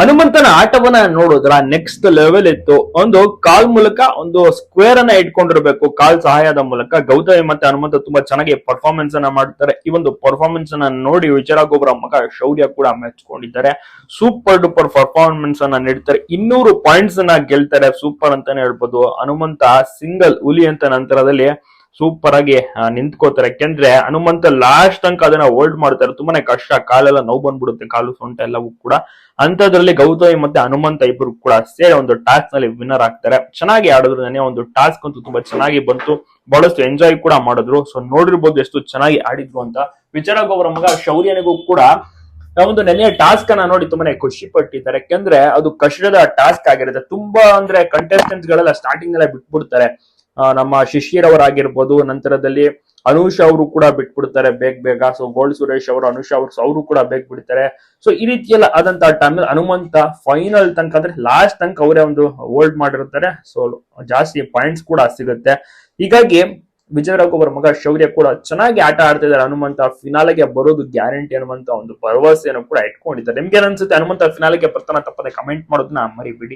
ಹನುಮಂತನ ಆಟವನ್ನ ನೋಡಿದ್ರ? Next level ಇತ್ತು. ಒಂದು ಕಾಲ್ ಮೂಲಕ ಒಂದು ಸ್ಕ್ವೇರ್ ಅನ್ನ ಇಟ್ಕೊಂಡಿರ್ಬೇಕು. ಕಾಲ್ ಸಹಾಯದ ಮೂಲಕ. ಗೌತಮಿ ಮತ್ತೆ ಹನುಮಂತ ತುಂಬಾ ಚೆನ್ನಾಗಿ ಪರ್ಫಾರ್ಮೆನ್ಸ್ ಅನ್ನ ಮಾಡ್ತಾರೆ. ಈ ಒಂದು ಪರ್ಫಾರ್ಮೆನ್ಸ್ ಅನ್ನ ನೋಡಿ ವಿಚಾರ ಗೊಬ್ಬರ ಮಗ ಶೌರ್ಯ ಕೂಡ ಮೆಚ್ಕೊಂಡಿದ್ದಾರೆ. ಸೂಪರ್ ಡೂಪರ್ ಪರ್ಫಾರ್ಮೆನ್ಸ್ ಅನ್ನ ನೀಡ್ತಾರೆ. ಇನ್ನೂರು ಪಾಯಿಂಟ್ಸ್ ಅನ್ನ ಗೆಲ್ತಾರೆ. ಸೂಪರ್ ಅಂತಾನೆ ಹೇಳ್ಬೋದು. ಹನುಮಂತ ಸಿಂಗಲ್ ಹುಲಿ ಅಂತ ನಂತರದಲ್ಲಿ ಸೂಪರ್ ಆಗಿ ನಿಂತ್ಕೋತಾರೆ. ಯಾಕೆಂದ್ರೆ ಹನುಮಂತ ಲಾಸ್ಟ್ ತನಕ ಅದನ್ನ ಹೋಲ್ಡ್ ಮಾಡ್ತಾರೆ. ತುಂಬಾನೇ ಕಷ್ಟ. ಕಾಲೆಲ್ಲ ನೋವು ಬಂದ್ಬಿಡುತ್ತೆ. ಕಾಲು ಸೊಂಟ ಎಲ್ಲವೂ ಕೂಡ. ಅಂತದ್ರಲ್ಲಿ ಗೌತಮಿ ಮತ್ತೆ ಹನುಮಂತ ಇಬ್ಬರು ಕೂಡ ಸೇರಿ ಒಂದು ಟಾಸ್ಕ್ನಲ್ಲಿ ವಿನ್ನರ್ ಆಗ್ತಾರೆ. ಚೆನ್ನಾಗಿ ಆಡಿದ್ರು ನನಗೆ ಒಂದು ಟಾಸ್ಕ್ ಅಂತೂ ತುಂಬಾ ಚೆನ್ನಾಗಿ ಬಂತು. ಬಹಳಷ್ಟು ಎಂಜಾಯ್ ಕೂಡ ಮಾಡಿದ್ರು. ಸೊ ನೋಡಿರ್ಬೋದು ಎಷ್ಟು ಚೆನ್ನಾಗಿ ಆಡಿದ್ರು ಅಂತ. ವಿಚಾರ ಅವರ ಮಗ ಶೌರ್ಯನಿಗೂ ಕೂಡ ಒಂದು ನೆನೆಯ ಟಾಸ್ಕ್ ಅನ್ನ ನೋಡಿ ತುಂಬಾನೇ ಖುಷಿ ಪಟ್ಟಿದ್ದಾರೆ. ಯಾಕೆಂದ್ರೆ ಅದು ಕಷ್ಟದ ಟಾಸ್ಕ್ ಆಗಿರುತ್ತೆ. ತುಂಬಾ ಅಂದ್ರೆ ಕಂಟೆಸ್ಟೆಂಟ್ಸ್ ಗಳೆಲ್ಲ ಸ್ಟಾರ್ಟಿಂಗ್ ಎಲ್ಲ ಬಿಟ್ಬಿಡ್ತಾರೆ. ನಮ್ಮ ಶಿಷ್ಯರವರಾಗಿರ್ಬೋದು, ನಂತರದಲ್ಲಿ ಅನುಷ್ ಅವರು ಕೂಡ ಬಿಟ್ಬಿಡ್ತಾರೆ ಬೇಗ ಬೇಗ. ಸೊ ಗೋಲ್ಡ್ ಸುರೇಶ್ ಅವರು, ಅನುಷ್ ಅವರು ಅವರು ಕೂಡ ಬೇಗ ಬಿಡ್ತಾರೆ ಸೊ ಈ ರೀತಿಯೆಲ್ಲ ಆದಂತ ಟೈಮ್ ಹನುಮಂತ ಫೈನಲ್ ತನಕ ಅಂದ್ರೆ ಲಾಸ್ಟ್ ತನಕ ಅವರೇ ಒಂದು ಹೋಲ್ಡ್ ಮಾಡಿರ್ತಾರೆ. ಸೊ ಜಾಸ್ತಿ ಪಾಯಿಂಟ್ಸ್ ಕೂಡ ಸಿಗುತ್ತೆ. ಹೀಗಾಗಿ ವಿಜಯರಾಘವ್ ಅವರ ಮಗ ಶೌರ್ಯ ಕೂಡ ಚೆನ್ನಾಗಿ ಆಟ ಆಡ್ತಿದ್ದಾರೆ ಹನುಮಂತ ಫಿನಾಲೆಗೆ ಬರೋದು ಗ್ಯಾರಂಟಿ ಅನ್ನುವಂತ ಒಂದು ಭರವಸೆಯನ್ನು ಕೂಡ ಇಟ್ಕೊಂಡಿದ್ದಾರೆ. ನಿಮ್ಗೆ ಅನ್ಸುತ್ತೆ? ಹನುಮಂತ ಫಿನಾಲೆಗೆ ಬರ್ತಾನ ತಪ್ಪದೆ? ಕಮೆಂಟ್ ಮಾಡೋದನ್ನ ಮರಿಬಿಡಿ.